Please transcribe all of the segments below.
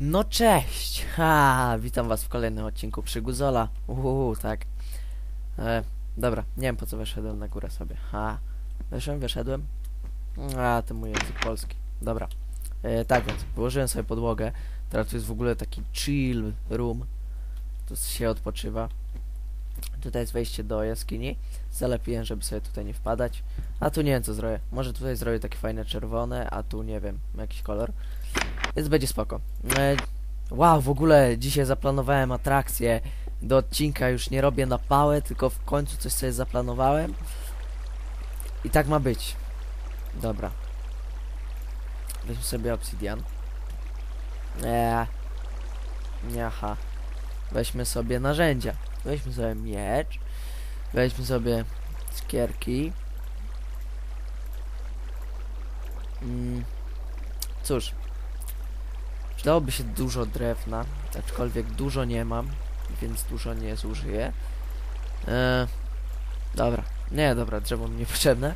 No cześć! Ha, witam was w kolejnym odcinku Przyguzola. Uuu, tak. E, dobra, nie wiem po co wyszedłem na górę sobie. Ha, wyszedłem, wyszedłem. A, to mój język polski. Dobra. E, tak więc, wyłożyłem sobie podłogę. Teraz tu jest w ogóle taki chill room. Tu się odpoczywa. Tutaj jest wejście do jaskini. Zalepiłem, żeby sobie tutaj nie wpadać. A tu nie wiem co zrobię. Może tutaj zrobię takie fajne czerwone, a tu nie wiem, jakiś kolor. Więc będzie spoko. E, wow, w ogóle dzisiaj zaplanowałem atrakcję do odcinka. Już nie robię na pałę, tylko w końcu coś sobie zaplanowałem. I tak ma być. Dobra. Weźmy sobie obsidian. Eee. Aha. Weźmy sobie narzędzia. Weźmy sobie miecz. Weźmy sobie skierki. Mm. Cóż. Przydałoby się dużo drewna, aczkolwiek dużo nie mam, więc dużo nie zużyję. E, dobra. Nie, dobra, drzewo mi niepotrzebne.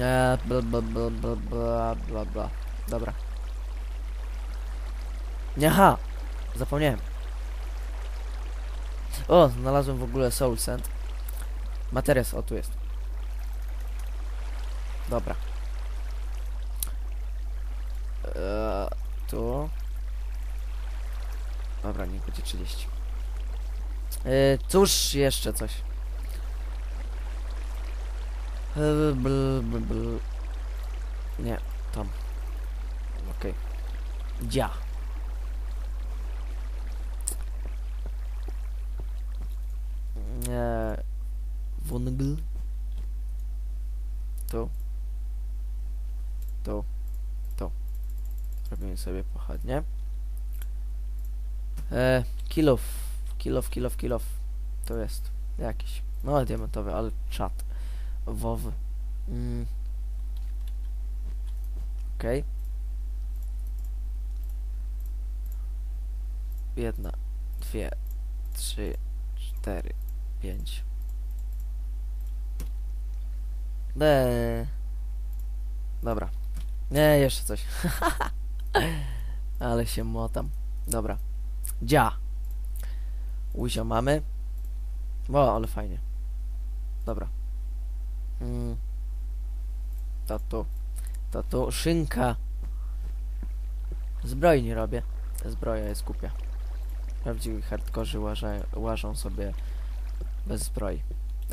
E, bla, bla, bla, bla, bla, bla, bla. Dobra. Aha! Zapomniałem. O, znalazłem w ogóle Soul Sand. Materiał, o tu jest. Dobra. Eee, tu. Dobra, niech będzie 30. Yy, cóż, jeszcze coś. Yy, bl, bl, bl. Nie, tam. Okej. Okay. Dzia. Nie. Wungl. Tu. Tu. Tu. Robimy sobie pochodnie. E, kilof, kilof, kilof, kilof. To jest jakiś. No, diamentowy, ale czat. WoW. Mm. Okej. Okay. Jedna, dwie, trzy, cztery, pięć. De. Dobra. Nie, jeszcze coś. ale się motam. Dobra. Dzia. Łuzio mamy. O, ale fajnie. Dobra. Mm. To tu. To tu. Szynka. Zbroi nie robię. Zbroja jest głupia. Prawdziwi hardkorzy łażą, łażą sobie bez zbroi.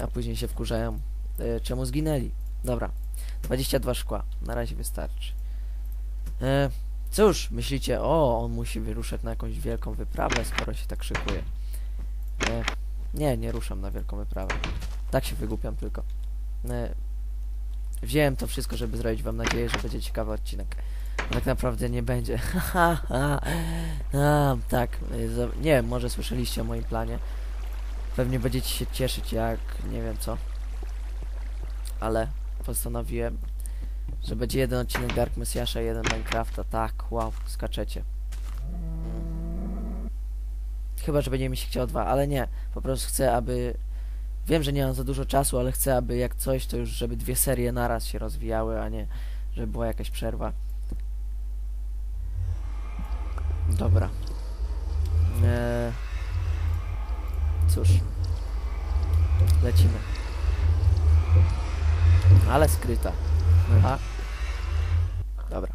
A później się wkurzają. E, czemu zginęli? Dobra. 22 szkła. Na razie wystarczy. E, Cóż, myślicie, o, on musi wyruszać na jakąś wielką wyprawę, skoro się tak szykuje. E, nie, nie ruszam na wielką wyprawę. Tak się wygłupiam tylko. E, wziąłem to wszystko, żeby zrobić wam nadzieję, że będzie ciekawy odcinek. A tak naprawdę nie będzie. A, tak, e, nie wiem, może słyszeliście o moim planie. Pewnie będziecie się cieszyć, jak nie wiem co. Ale postanowiłem że będzie jeden odcinek Dark Messiasza, jeden Minecrafta. Tak, wow, skaczecie. Chyba, że będzie mi się chciał dwa, ale nie. Po prostu chcę, aby... Wiem, że nie mam za dużo czasu, ale chcę, aby jak coś, to już żeby dwie serie naraz się rozwijały, a nie żeby była jakaś przerwa. Dobra. Eee... Cóż. Lecimy. Ale skryta. Aha. Dobra.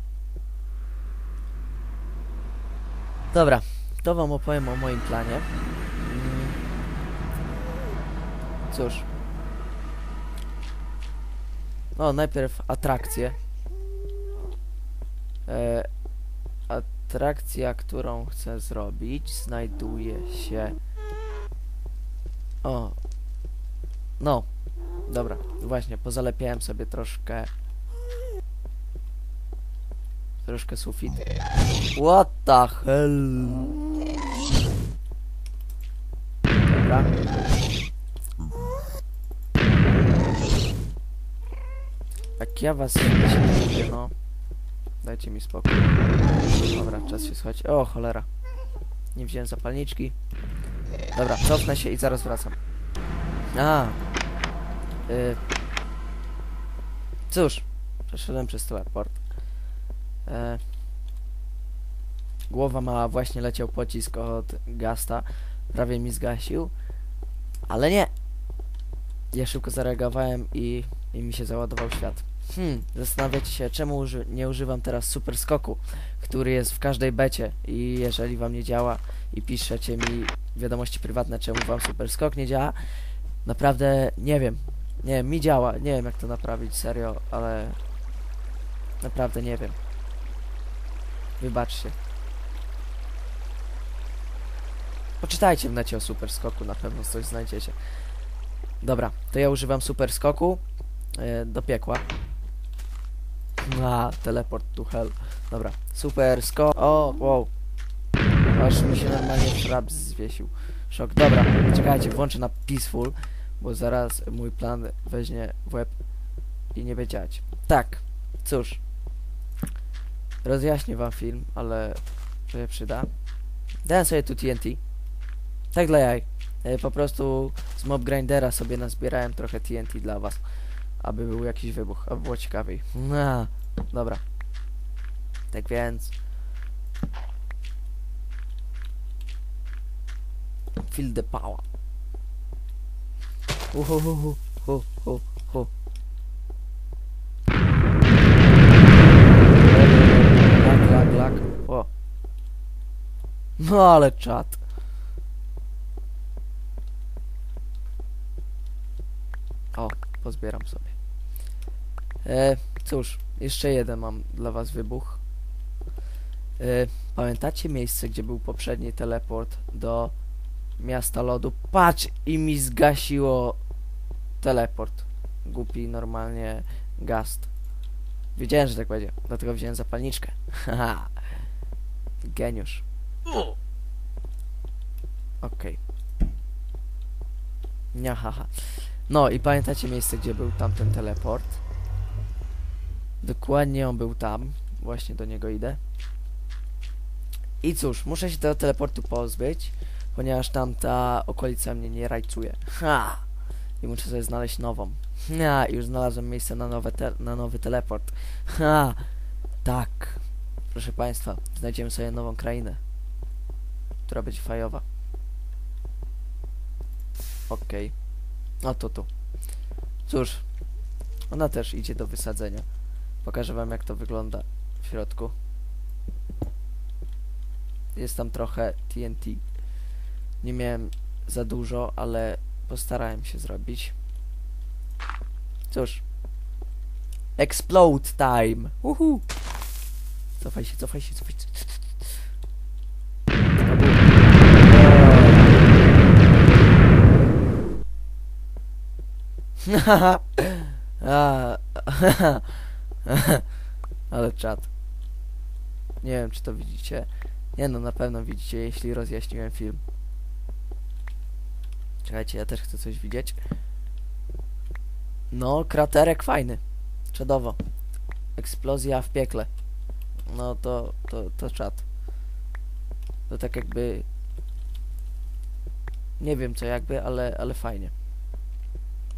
Dobra, to wam opowiem o moim planie. Mm. Cóż. No, najpierw atrakcje. E, atrakcja, którą chcę zrobić, znajduje się... O. No. Dobra, właśnie, pozalepiałem sobie troszkę Troszkę sufit. What the hell? Dobra. Jak ja was nie no. Dajcie mi spokój. Dobra, czas się schować. O, cholera. Nie wziąłem zapalniczki. Dobra, cofnę się i zaraz wracam. A. Y Cóż, przeszedłem przez teleport. E, głowa mała, właśnie leciał pocisk od Gasta, prawie mi zgasił, ale nie. Ja szybko zareagowałem i, i mi się załadował świat. Hmm, zastanawiacie się, czemu uży nie używam teraz super skoku, który jest w każdej becie i jeżeli wam nie działa i piszecie mi wiadomości prywatne, czemu wam super skok nie działa, naprawdę nie wiem. Nie mi działa, nie wiem jak to naprawić, serio, ale naprawdę nie wiem. Wybaczcie. Poczytajcie w necie o super skoku, na pewno coś znajdziecie. Dobra, to ja używam super skoku e, do piekła. A, teleport to hell. Dobra, super skok. O, wow. Aż mi się normalnie trap zwiesił. Szok. Dobra, czekajcie, włączę na peaceful, bo zaraz mój plan weźmie w łeb i nie działać. Tak, cóż. Rozjaśnię wam film, ale to się przyda. Dałem sobie tu TNT. Tak dla jaj. E, Po prostu z mob grindera sobie nazbierałem trochę TNT dla was. Aby był jakiś wybuch, aby było ciekawiej. No, dobra. Tak więc... Feel the power. Uhuhuhu, hu, hu, No ale czat. O, pozbieram sobie. E, cóż, jeszcze jeden mam dla was wybuch. E, pamiętacie miejsce, gdzie był poprzedni teleport do miasta lodu? Patrz! I mi zgasiło teleport. Głupi normalnie gast. Wiedziałem, że tak będzie, dlatego wziąłem zapalniczkę. Haha. Geniusz. Okej. Okay. haha. No i pamiętacie miejsce, gdzie był tamten teleport? Dokładnie on był tam. Właśnie do niego idę. I cóż, muszę się tego teleportu pozbyć, ponieważ tamta okolica mnie nie rajcuje. Ha! I muszę sobie znaleźć nową. Ha! Już znalazłem miejsce na, nowe na nowy teleport. Ha! Tak. Proszę Państwa, znajdziemy sobie nową krainę, która będzie fajowa. Okej. Okay. No to tu. Cóż, ona też idzie do wysadzenia. Pokażę wam jak to wygląda w środku. Jest tam trochę TNT. Nie miałem za dużo, ale postarałem się zrobić. Cóż. Explode time! Uhu! Cofaj się, cofaj się, cofaj się. Ale czat. Nie wiem, czy to widzicie. Nie no, na pewno widzicie, jeśli rozjaśniłem film. Czekajcie, ja też chcę coś widzieć. No, kraterek fajny. Czadowo. Eksplozja w piekle. No to, to, to czat. To tak jakby... Nie wiem co jakby, ale, ale fajnie.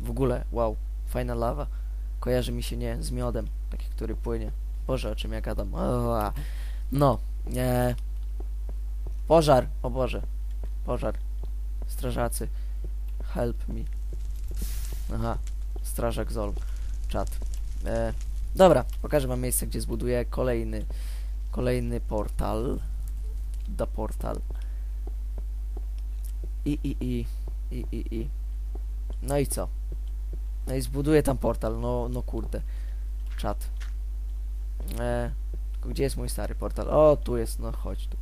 W ogóle, wow, fajna lawa. Kojarzy mi się, nie, z miodem, taki, który płynie. Boże, o czym ja gadam. No, nie. Pożar, o Boże. Pożar. Strażacy. Help me. Aha, strażak Zol. Czat. E, dobra, pokażę wam miejsce, gdzie zbuduję kolejny kolejny portal. Do portal. I, i, i. I, i, i. No i co? No i zbuduję tam portal, no, no kurde. Czat. E, gdzie jest mój stary portal? O, tu jest, no chodź tu.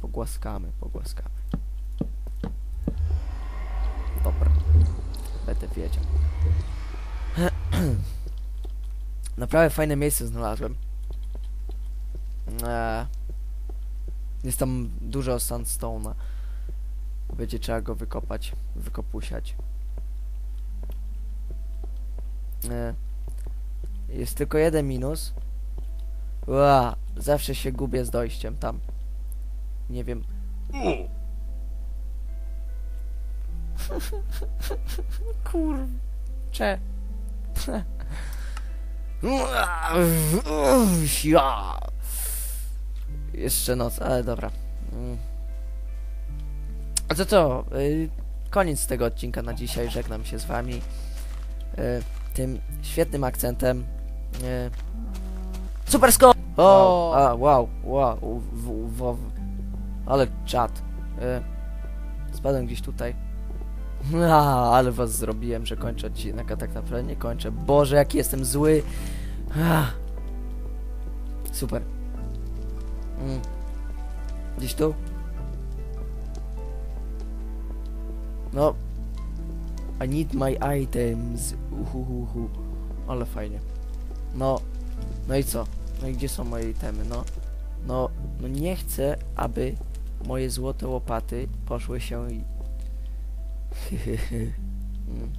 Pogłaskamy, pogłaskamy. Dobra. Będę wiedział. Naprawdę fajne miejsce znalazłem. E, jest tam dużo sandstone'a. Będzie trzeba go wykopać, wykopusiać. E, jest tylko jeden minus. Ła, zawsze się gubię z dojściem tam. Nie wiem. Kurcze. jeszcze noc, ale dobra. Mm. A to to, y, koniec tego odcinka na dzisiaj, żegnam się z wami y, tym świetnym akcentem. Y, super skok! O, Wow. a, wow, wow, w, w, w, ale czad. Y, spadłem gdzieś tutaj. A, ale was zrobiłem, że kończę odcinek, a tak naprawdę nie kończę. Boże, jaki jestem zły. Ah. Super. Mm. Gdzieś tu? No. I need my items. Uhuhuhu. Ale fajnie. No. No i co? No i gdzie są moje itemy? No. No, no nie chcę, aby moje złote łopaty poszły się i... Mm.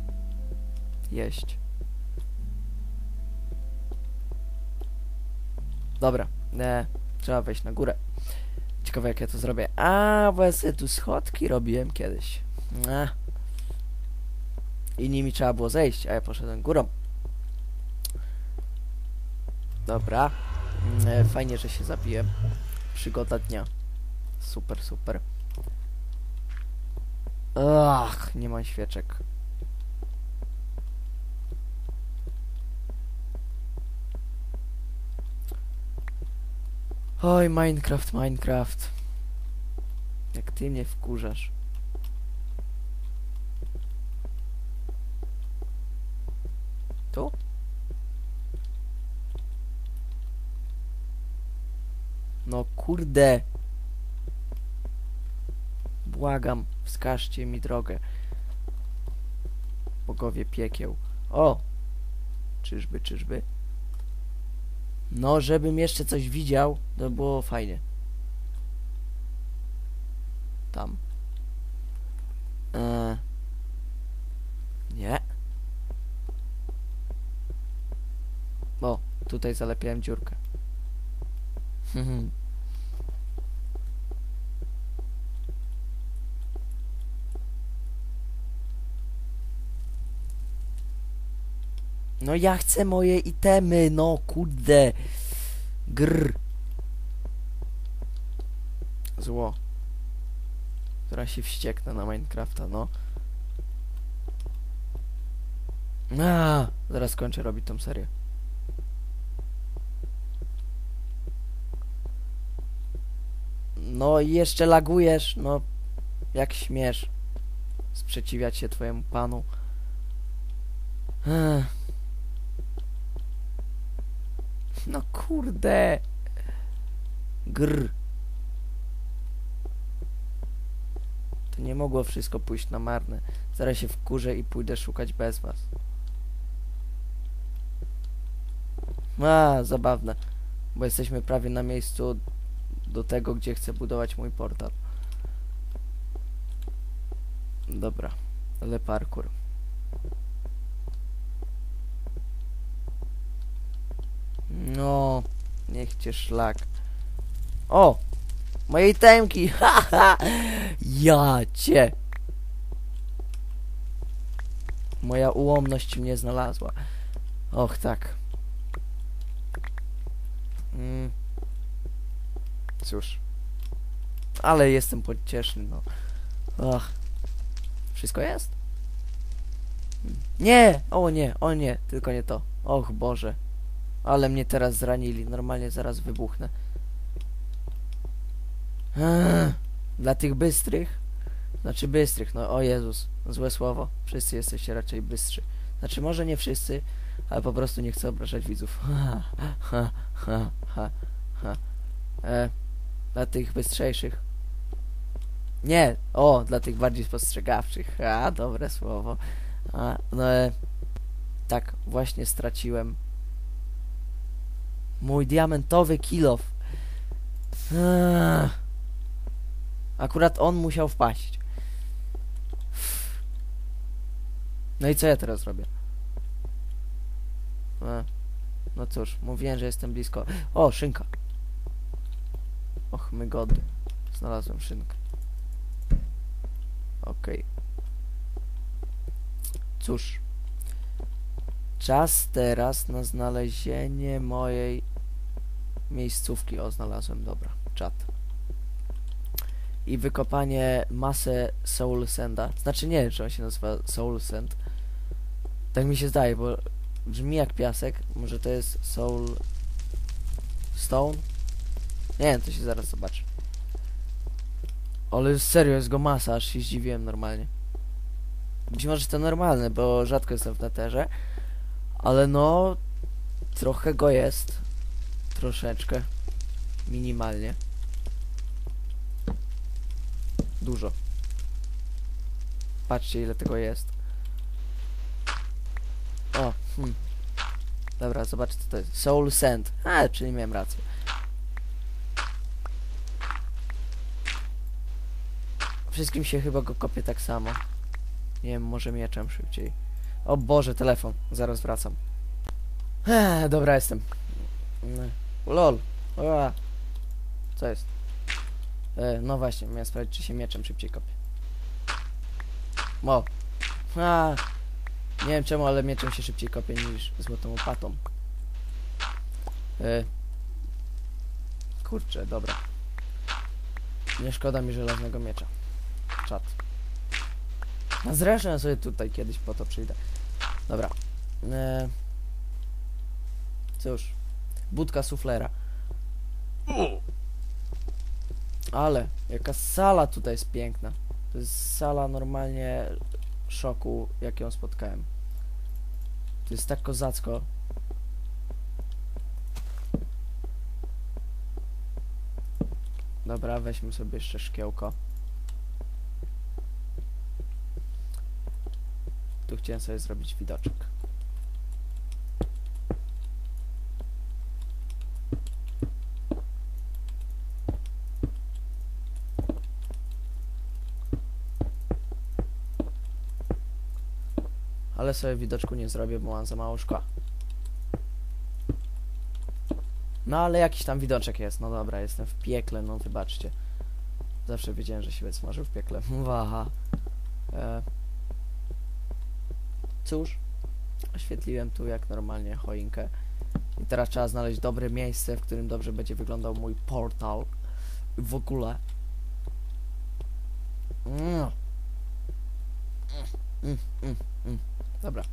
Jeść. Dobra, e, trzeba wejść na górę. Ciekawe jak ja to zrobię. A, bo ja tu schodki robiłem kiedyś. A. I nimi trzeba było zejść, a ja poszedłem górą. Dobra. Mm, fajnie, że się zabiję. Przygoda dnia. Super, super. Ach, nie mam świeczek. Oj, Minecraft, Minecraft. Jak ty mnie wkurzasz. Tu? No kurde. Błagam, wskażcie mi drogę. Bogowie piekieł. O! Czyżby, czyżby? No, żebym jeszcze coś widział, to było fajnie. Tam. Eee. Nie. O, tutaj zalepiałem dziurkę. No ja chcę moje itemy, no kurde. Grr. Zło. Która się wścieknę na Minecrafta, no. A, zaraz skończę robić tą serię. No i jeszcze lagujesz, no. Jak śmiesz. Sprzeciwiać się twojemu panu. Ech. No kurde. Grr. To nie mogło wszystko pójść na marne. Zaraz się wkurzę i pójdę szukać bez was. A, zabawne. Bo jesteśmy prawie na miejscu do tego, gdzie chcę budować mój portal. Dobra. Ale parkour. No, niech cię szlak. O! Moje temki! Haha! Ja cię! Moja ułomność mnie znalazła. Och, tak. Mm. Cóż. Ale jestem pocieszny, no. Ach. Wszystko jest? Nie! O nie, o nie, tylko nie to. Och Boże. Ale mnie teraz zranili. Normalnie zaraz wybuchnę. Eee, Dla tych bystrych? Znaczy bystrych, no o Jezus. Złe słowo. Wszyscy jesteście raczej bystrzy. Znaczy może nie wszyscy, ale po prostu nie chcę obrażać widzów. Ha, ha, ha, ha. E, dla tych bystrzejszych. Nie, o, dla tych bardziej spostrzegawczych. A, dobre słowo. A, no, e, tak, właśnie straciłem mój diamentowy kilof. Akurat on musiał wpaść. No i co ja teraz robię? E, no cóż, mówiłem, że jestem blisko. O, szynka. Och, my gody. Znalazłem szynkę. Okej. Cóż. Czas teraz na znalezienie mojej miejscówki. O, znalazłem, dobra. czat. I wykopanie masę Soul Sanda. Znaczy nie czy on się nazywa Soul Sand. Tak mi się zdaje, bo brzmi jak piasek. Może to jest Soul Stone? Nie wiem, to się zaraz zobaczy. Ale serio, jest go masa, aż się zdziwiłem normalnie. Być może to normalne, bo rzadko jestem w neterze. Ale no, trochę go jest. Troszeczkę. Minimalnie. Dużo. Patrzcie ile tego jest. O, hmm. Dobra, zobacz co to jest. Soul Sand. A, czyli miałem rację. Wszystkim się chyba go kopie tak samo. Nie wiem, może mieczem szybciej. O Boże, telefon. Zaraz wracam. Eee, dobra, jestem. Lol. Ua. Co jest? E, no właśnie, miałem sprawdzić, czy się mieczem szybciej kopie. Mo. A. Nie wiem czemu, ale mieczem się szybciej kopie niż złotą łopatą. E. Kurczę, dobra. Nie szkoda mi żelaznego miecza. Czat. A zresztą sobie tutaj kiedyś po to przyjdę. Dobra. E. Cóż. Budka suflera. Ale, jaka sala tutaj jest piękna. To jest sala normalnie szoku, jak ją spotkałem. To jest tak kozacko. Dobra, weźmy sobie jeszcze szkiełko. Tu chciałem sobie zrobić widoczek. Ale sobie widoczku nie zrobię, bo mam za mało szkła. No ale jakiś tam widoczek jest. No dobra, jestem w piekle, no wybaczcie. Zawsze wiedziałem, że się smażył w piekle. Waha. E. Cóż, oświetliłem tu jak normalnie choinkę. I teraz trzeba znaleźć dobre miejsce, w którym dobrze będzie wyglądał mój portal. W ogóle. Mm. Mm, mm, mm. Dobra.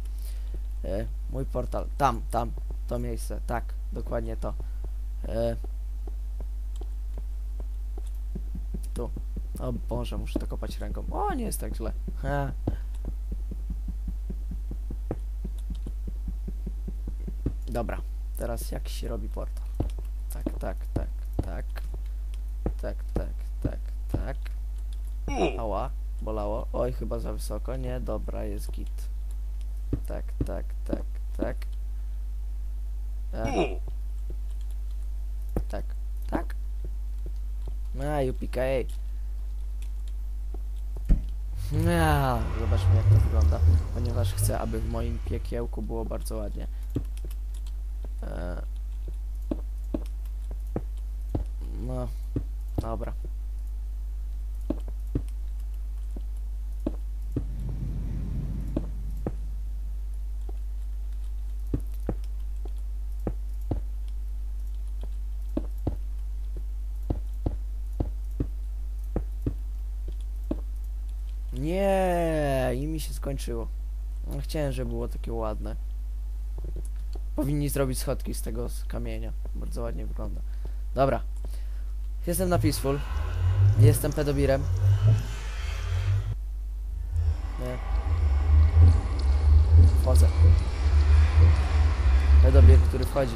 E, mój portal. Tam, tam. To miejsce. Tak, dokładnie to. E, tu. O Boże, muszę to kopać ręką. O, nie jest tak źle. Ha. Dobra. Teraz jak się robi portal? Tak, tak, tak, tak. Tak, tak, tak, tak. Ała, bolało. Oj, chyba za wysoko. Nie, dobra, jest git. Tak, tak, tak, tak. E. Tak, tak. A, UPKA. A, zobaczmy jak to wygląda, ponieważ chcę, aby w moim piekiełku było bardzo ładnie. E. No, dobra. Nie, skończyło. No, chciałem, żeby było takie ładne. Powinni zrobić schodki z tego z kamienia. Bardzo ładnie wygląda. Dobra. Jestem na Peaceful. Jestem pedobirem. Nie. Wchodzę. Pedobir, który wchodzi.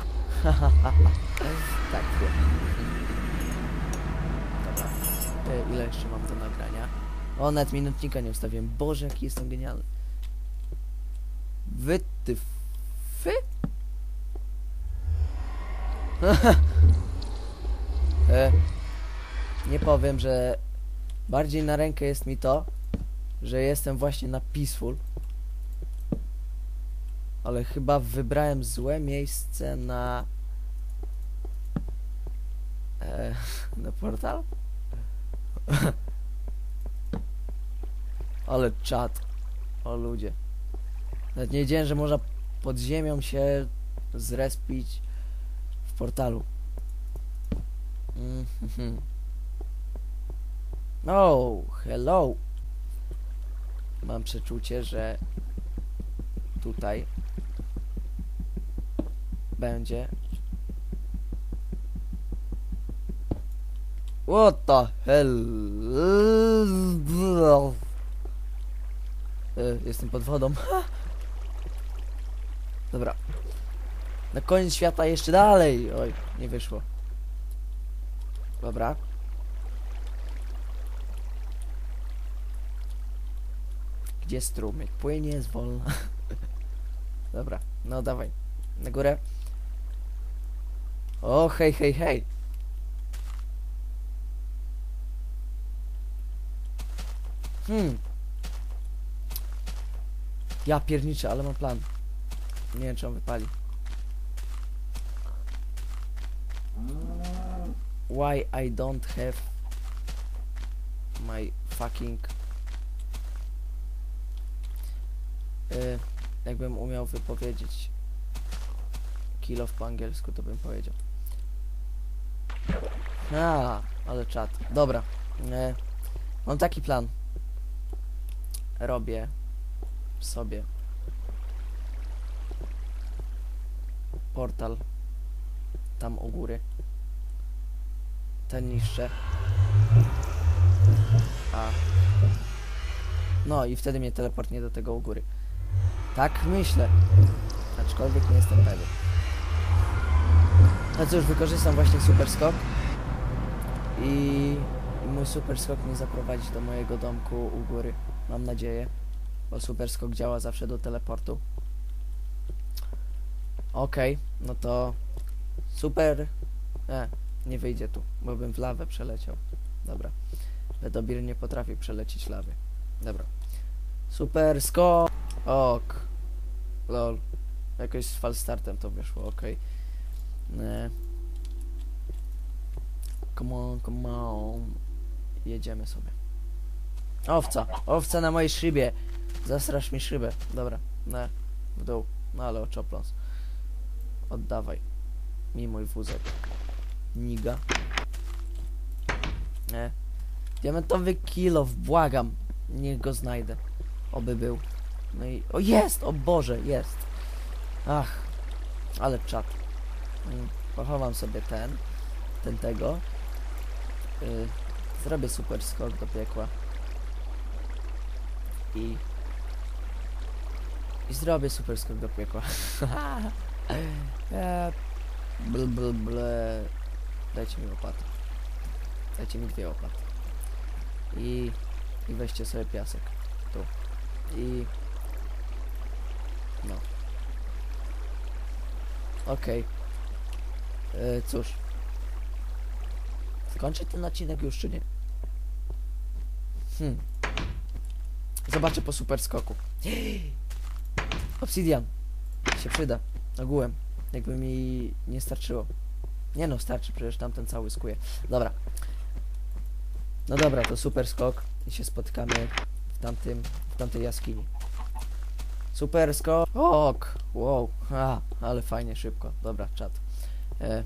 tak, wiem. Dobra. E, ile jeszcze mam do nagrania? O, nawet minutnika nie ustawiłem. Boże, jaki jestem genialny. Wy, ty, fy? e, nie powiem, że bardziej na rękę jest mi to, że jestem właśnie na Peaceful. Ale chyba wybrałem złe miejsce na... E, na portal? Ale czat. O ludzie. Nawet nie wiedziałem, że można pod ziemią się zrespić w portalu. Mm. Oh, hello. Mam przeczucie, że tutaj będzie. What the hell? E, Jestem pod wodą. Dobra. Na koniec świata jeszcze dalej. Oj, nie wyszło. Dobra. Gdzie strumyk? Płynie zwolna. Dobra, no dawaj. Na górę. O, hej, hej, hej. Hmm. Ja pierniczę, ale mam plan. Nie wiem, czy on wypali. Why I don't have my fucking y, jakbym umiał wypowiedzieć kill po angielsku, to bym powiedział. A, ale czat. Dobra. E, mam taki plan. Robię sobie portal tam u góry. Ten niższe. A. No i wtedy mnie teleportnie do tego u góry. Tak myślę. Aczkolwiek nie jestem pewien. No cóż, wykorzystam właśnie super skok. I mój super skok mnie zaprowadzi do mojego domku u góry. Mam nadzieję. Bo super skok działa zawsze do teleportu. Okej, no to super. E, nie wyjdzie tu, bo bym w lawę przeleciał. Dobra. Ledobir nie potrafi przelecieć lawy. Dobra. Super skok. Ok. Lol. Jakoś z falstartem to wyszło, okej. Okay. Come on, come on. Jedziemy sobie. Owca. Owca na mojej szybie. Zastrasz mi szybę. Dobra. Ne. W dół. No ale oczopląs. Oddawaj. Mi mój wózek. Niga. Nie. Diamentowy kilof, błagam. Niech go znajdę. Oby był. No i... O, jest! O Boże, jest. Ach. Ale czat. Mm, Pochowam sobie ten. Ten tego. Y, zrobię super skok do piekła. I... I zrobię super skok do piekła. E, Bl, bl, ble. Dajcie mi łopatę. Dajcie mi dwie łopaty. I, I weźcie sobie piasek. Tu. I... No. Okej. E, cóż. Skończę ten odcinek już, czy nie? Hmm. Zobaczę po super skoku. Obsidian. Się przyda. Ogółem. Jakby mi nie starczyło. Nie no, starczy, przecież tamten cały skuje. Dobra. No dobra, to super skok i się spotkamy w tamtym, w tamtej jaskini. Super skok. Ok. Wow. A, ale fajnie, szybko. Dobra, czat. E,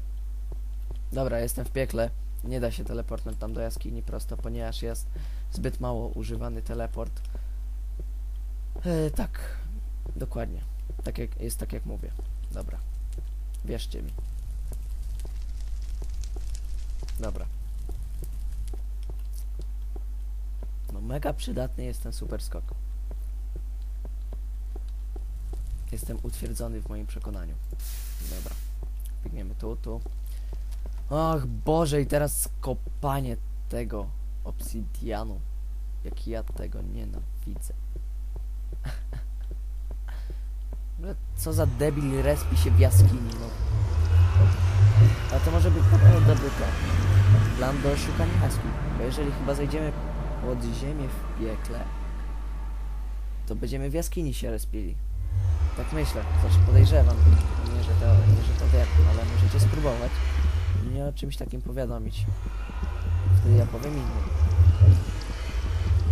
dobra, jestem w piekle. Nie da się teleportnąć tam do jaskini prosto, ponieważ jest zbyt mało używany teleport. E, tak. Dokładnie. Tak jak, jest tak jak mówię. Dobra. Wierzcie mi. Dobra. No mega przydatny jest ten super skok. Jestem utwierdzony w moim przekonaniu. Dobra. Biegniemy tu, tu. Ach Boże, i teraz kopanie tego obsydianu. Jak ja tego nienawidzę. Ale co za debil respi się w jaskini, no. A to może być naprawdę dobry plan. Plan do szukania jaskiń. Bo jeżeli chyba zajdziemy pod ziemię w piekle, to będziemy w jaskini się respili. Tak myślę, znaczy podejrzewam. Nie, że to, nie, że to wiem, ale możecie spróbować mnie o czymś takim powiadomić. Wtedy ja powiem innym.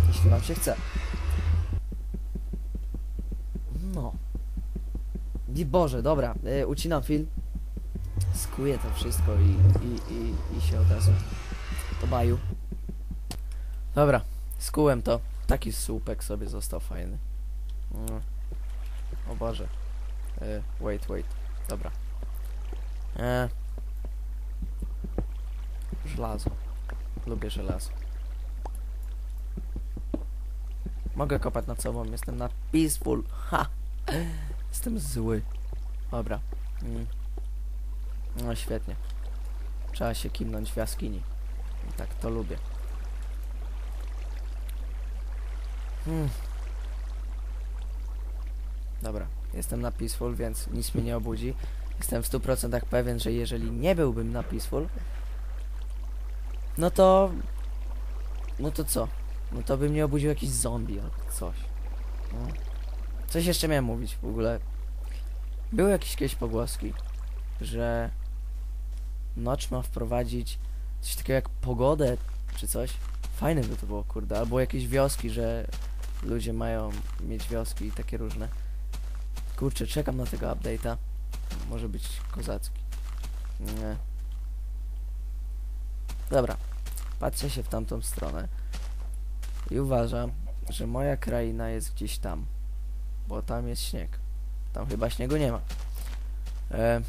Jeśli wam się chce. No. I Boże, dobra, y, ucinam film. skuję to wszystko i, i, i, i się od razu to baju. Dobra, skułem to. Taki słupek sobie został fajny. Mm. O Boże. E, wait, wait. Dobra. E. Żelazo. Lubię żelazo. Mogę kopać nad sobą, jestem na peaceful. Ha! Jestem zły. Dobra. Mm. No świetnie. Trzeba się kimnąć w jaskini. I tak to lubię. Hmm. Dobra, jestem na Peaceful, więc nic mnie nie obudzi. Jestem w 100% pewien, że jeżeli nie byłbym na Peaceful, no to... No to co? No to by mnie obudził jakiś zombie albo coś. No. Coś jeszcze miałem mówić w ogóle. Były jakieś kiedyś pogłoski, że noc ma wprowadzić coś takiego jak pogodę czy coś. Fajne by to było, kurde. Albo jakieś wioski, że ludzie mają mieć wioski i takie różne. Kurczę, czekam na tego update'a. Może być kozacki. Nie. Dobra. Patrzę się w tamtą stronę. I uważam, że moja kraina jest gdzieś tam. Bo tam jest śnieg. Tam chyba śniegu nie ma. E,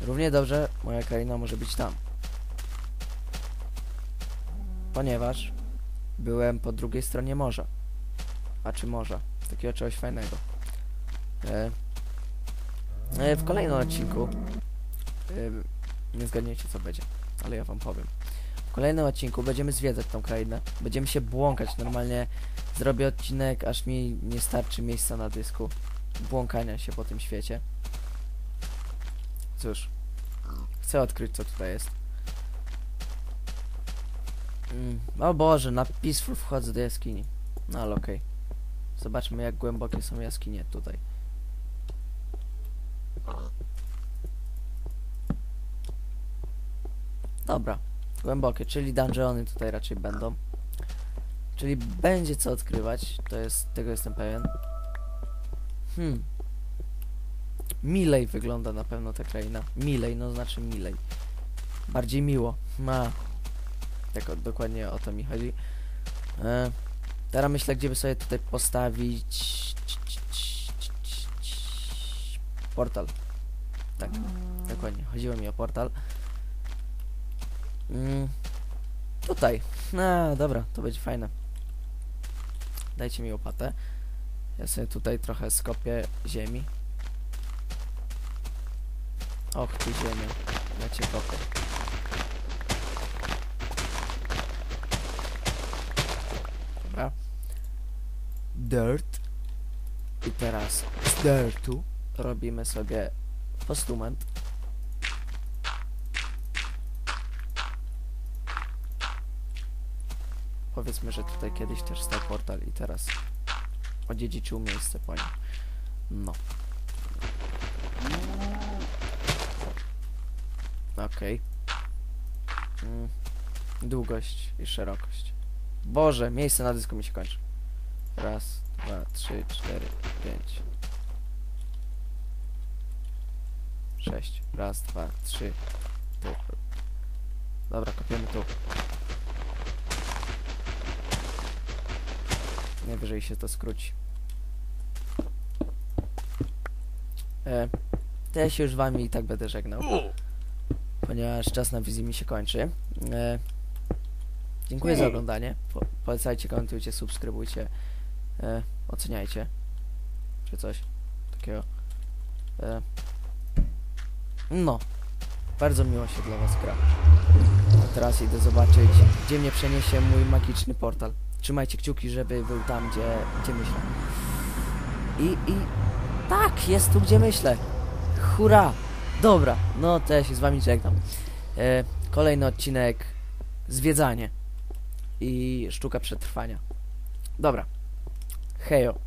równie dobrze moja kraina może być tam. Ponieważ byłem po drugiej stronie morza. A czy morza? Takiego czegoś fajnego. E, e, w kolejnym odcinku e, nie zgadniecie co będzie, ale ja wam powiem. Kolejnym odcinku będziemy zwiedzać tą krainę. Będziemy się błąkać. Normalnie zrobię odcinek, aż mi nie starczy miejsca na dysku. Błąkania się po tym świecie. Cóż. Chcę odkryć, co tutaj jest. Mm, o Boże, na Peaceful wchodzę do jaskini. No ale okej. Zobaczmy, jak głębokie są jaskinie tutaj. Dobra, głębokie, czyli dungeony tutaj raczej będą. Czyli będzie co odkrywać, to jest, tego jestem pewien. Hmm. Milej wygląda na pewno ta kraina. Milej, no znaczy milej. Bardziej miło. Ma. Tak dokładnie o to mi chodzi. E, teraz myślę, gdzie by sobie tutaj postawić... Portal. Tak, dokładnie. Chodziło mi o portal. Mm, tutaj. No, dobra, to będzie fajne. Dajcie mi łopatę. Ja sobie tutaj trochę skopię ziemi. Och, ty ziemię. Ja cię. Dobra. Dirt. I teraz z dirtu robimy sobie postument. Powiedzmy, że tutaj kiedyś też stał portal i teraz odziedziczył miejsce po nim. No. Okej. Mm. Długość i szerokość. Boże, miejsce na dysku mi się kończy. Raz, dwa, trzy, cztery, pięć. Sześć. Raz, dwa, trzy. Tu. Dobra, kopiemy tu. Najwyżej się to skróci. E, to ja się już wami i tak będę żegnał. Ponieważ czas na wizji mi się kończy. E, dziękuję za oglądanie. Po, polecajcie, komentujcie, subskrybujcie, e, oceniajcie. Czy coś takiego. E, no. Bardzo miło się dla was gra. A teraz idę zobaczyć, gdzie mnie przeniesie mój magiczny portal. Trzymajcie kciuki, żeby był tam, gdzie, gdzie myślę. I, i... Tak, jest tu, gdzie myślę. Hurra! Dobra, no to ja się z wami żegnam. E, kolejny odcinek zwiedzanie i sztuka przetrwania. Dobra. Hejo.